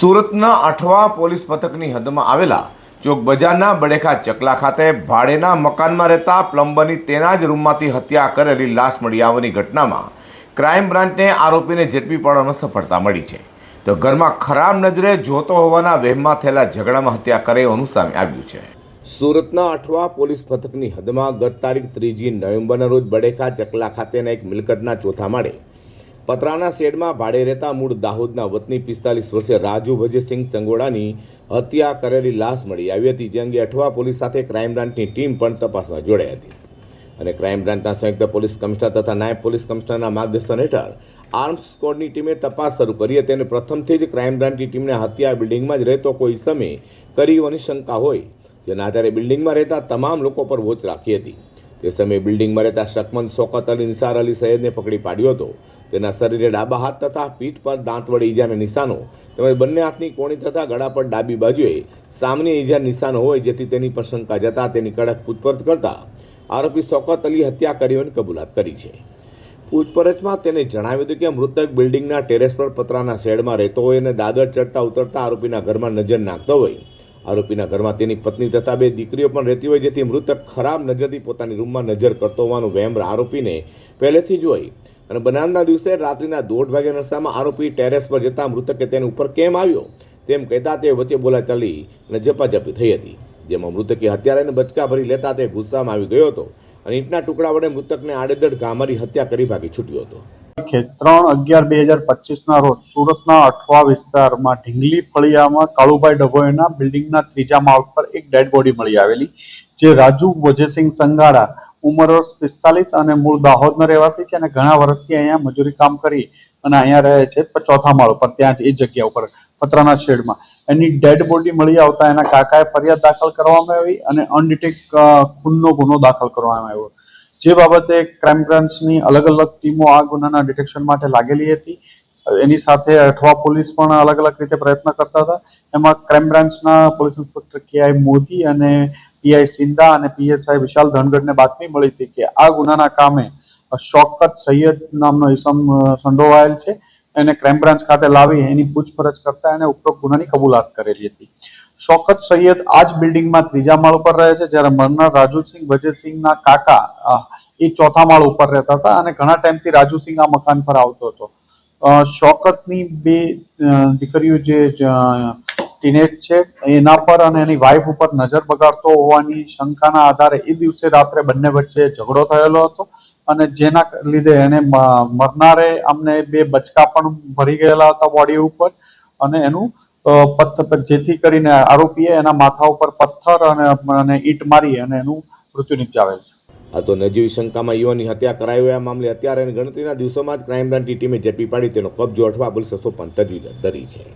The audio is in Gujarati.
સુરતના અઠવા પોલીસ મથકની હદમાં આવેલા ચોક બજારના બડેખા ચકલા ખાતે ભાડેના મકાનમાં રહેતા પ્લમ્બરની તેના જ રૂમમાંથી હત્યા કરેલી લાશ મળી આવવાની ઘટનામાં ક્રાઇમ બ્રાન્ચને આરોપીને ઝડપી પાડવામાં સફળતા મળી છે. તો ઘરમાં ખરાબ નજરે જોતો હોવાના વહેમમાં થયેલા ઝઘડામાં હત્યા કરેવાનું સામે આવ્યું છે. સુરતના અઠવા પોલીસ મથકની હદમાં ગત તારીખ ત્રીજી નવેમ્બરના રોજ બડેખા ચકલા ખાતેના એક મિલકતના ચોથા માળે પતરાના શેડમાં ભાડે રહેતા મૂળ દાહોદના વતની પિસ્તાલીસ વર્ષે રાજુ ભજસિંહ સંગોડાની હત્યા કરેલી લાશ મળી આવી હતી, જે અંગે અઠવા પોલીસ સાથે ક્રાઇમ બ્રાન્ચની ટીમ પણ તપાસમાં જોડાઈ હતી. અને ક્રાઇમ બ્રાન્ચના સંયુક્ત પોલીસ કમિશનર તથા નાયબ પોલીસ કમિશનરના માર્ગદર્શન હેઠળ આર્મ્સ સ્કોડની ટીમે તપાસ શરૂ કરી હતી અને પ્રથમથી જ ક્રાઇમ બ્રાન્ચની ટીમને હત્યા બિલ્ડિંગમાં જ રહેતો કોઈ સમય કરી હોવાની શંકા હોય. જેના આધારે બિલ્ડિંગમાં રહેતા તમામ લોકો પર વોચ રાખી હતી. તે સમયે બિલ્ડિંગમાં રહેતા શકમંદ શોકત અલી, નિસાર અલી સૈયદને પકડી પાડ્યો હતો. તેના શરીરે ડાબા હાથ તથા પીઠ પર દાંત વડે ઈજાના નિશાનો તેમજ બંને હાથની કોણી તથા ગળા પર ડાબી બાજુએ સામાન્ય ઈજા નિશાનો હોય જેથી તેની પર શંકા જતા તેની કડક પૂછપરછ કરતા આરોપી શોકત અલી હત્યા કરી હોવાની કબૂલાત કરી છે. પૂછપરછમાં તેને જણાવ્યું હતું કે મૃતક બિલ્ડિંગના ટેરેસ પર પતરાના શેડમાં રહેતો હોય અને દાદર ચડતા ઉતરતા આરોપીના ઘરમાં નજર નાખતો હોય. આરોપીના ઘરમાં તેની પત્ની તથા બે દીકરીઓ પણ રહેતી હોય જેથી મૃતક ખરાબ નજરથી પોતાની રૂમમાં નજર કરતો હોવાનું વહેમ આરોપીને પહેલેથી જ હોય અને બનાવના દિવસે રાત્રિના દોઢ વાગ્યા નશામાં આરોપી ટેરેસ પર જતા મૃતકે તેની ઉપર કેમ આવ્યો? તેમ કહેતા તે વચ્ચે બોલા ચાલી અને ઝપાઝપી થઈ હતી. જેમાં મૃતકે હત્યારાને બચકા ભરી લેતા તે ગુસ્સામાં આવી ગયો હતો અને ઈંટના ટુકડા વડે મૃતકને આડેધડ ઘા મારી હત્યા કરી ભાગી છૂટ્યો હતો. ત્રણ અગિયાર બે હજાર પચીસના રોજ સુરતના અઠવા વિસ્તારમાં ઢીંગલી ફળિયામાં કાળુભાઈ ડભોઈના બિલ્ડિંગના ત્રીજા માળ પર એક ડેડ બોડી મળી આવેલી, જે રાજુ વજયસિંહ સંગાડા ઉંમર પિસ્તાલીસ અને મૂળ દાહોદના રહેવાસી છે અને ઘણા વર્ષથી અહીંયા મજૂરી કામ કરી અને અહીંયા રહે છે ચોથા માળ ઉપર ત્યાં જ એ જગ્યા ઉપર, પતરાના શેડમાં. એની ડેડ બોડી મળી આવતા એના કાકાએ ફરિયાદ દાખલ કરવામાં આવી અને અનડિટેક ખૂનનો ગુનો દાખલ કરવામાં આવ્યો. જે બાબતે ક્રાઇમ બ્રાન્ચની અલગ અલગ ટીમો આ ગુનાના ડિટેક્શન માટે લાગેલી હતી. એની સાથે અઠવા પોલીસ પણ અલગ અલગ રીતે પ્રયત્ન કરતા હતા. એમાં ક્રાઇમ બ્રાન્ચના પોલીસ ઇન્સ્પેક્ટર કે આઈ મોદી અને પીઆઈ સિંધા અને પીએસઆઈ વિશાલ ધનગઢને બાતમી મળી હતી કે આ ગુનાના કામે શોકત સૈયદ નામનો ઇસમ સંડોવાયેલ છે. એને ક્રાઇમ બ્રાન્ચ ખાતે લાવી એની પૂછપરછ કરતા એને ઉપરોક્ત ગુનાની કબૂલાત કરેલી હતી. શોકત સૈયદ આ જ બિલ્ડિંગમાં ત્રીજા માળ ઉપર રહે છે, જ્યારે મરનાર રાજુસિંહ, વજયસિંહના કાકા એ ચોથા માળ ઉપર રહેતા હતા અને ઘણા ટાઈમથી રાજુસિંહ આ મકાન પર આવતો હતો. શોકતની બે દીકરીઓ જે ટીનેજ છે, એના પર અને એની વાઈફ ઉપર નજર બગાડતો હોવાની શંકાના આધારે એ દિવસે રાત્રે બંને વચ્ચે ઝઘડો થયેલો હતો અને જેના લીધે એને મરનારે અમને બે બચકા પણ ભરી ગયેલા હતા બોડી ઉપર અને એનું પથ્થર જેથી કરીને આરોપીએ એના માથા ઉપર પથ્થર અને ઈંટ મારી અને એનું મૃત્યુ નિપજાવેલ છે. આ તો નજીવી શંકામાં યુવાની હત્યા કરાઈ હોય મામલે અત્યારે ગણતરીના દિવસોમાં જ ક્રાઇમ બ્રાન્ચની ટીમે ઝડપી પાડી તેનો કબજો અઠવા પોલીસે સોંપવાની તજવીજ ધરી છે.